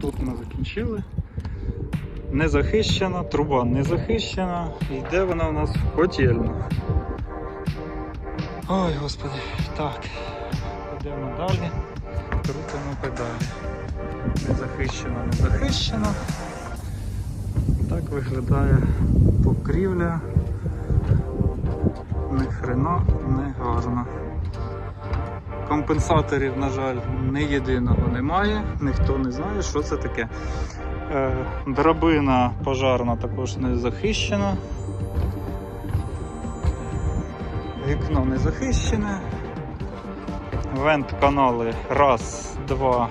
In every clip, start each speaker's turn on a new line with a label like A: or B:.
A: Тут ми закінчили. Не захищена, труба не захищена. Йде вона у нас в котельну. Ой, господи, так. Йдемо далі. Крутимо педалі. Не захищена, не захищена. Так виглядає покрівля. Ні хрена не гарно. Компенсаторів, на жаль, ні єдиного немає, ніхто не знає, що це таке. Е, Драбина пожарна також не захищена. Вікно не захищене. Вент канали раз, два,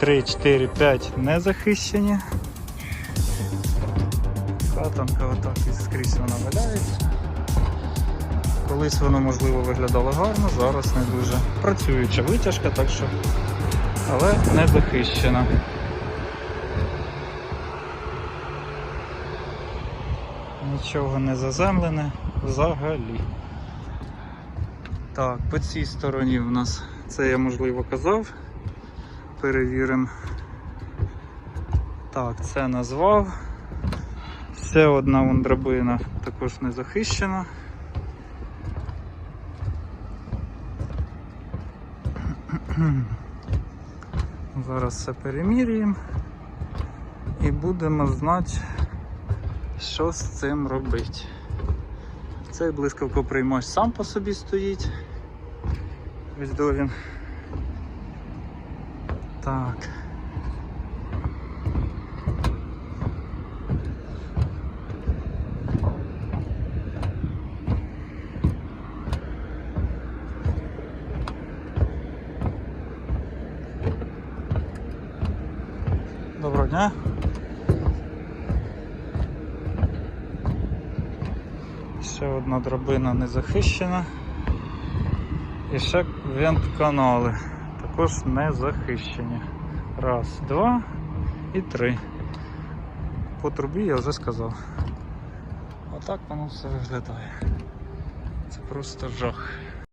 A: три, чотири, п'ять не захищені. Хатанка отак і скрізь вона валяється. Колись воно можливо виглядало гарно, зараз не дуже. Працююча витяжка, так що, але не захищена. Нічого не заземлене взагалі. Так, по цій стороні в нас це я можливо казав. Перевіримо. Так, це назвав. Ще одна вон драбина також не захищена. Зараз все перемірюємо і будемо знати, що з цим робити. Цей блискавкоприймач сам по собі стоїть. Ось до він. Так. Доброго дня. Ще одна драбина не захищена. І ще вент-канали також не захищені. Раз, два і три. По трубі я вже сказав. Отак воно все виглядає. Це просто жах.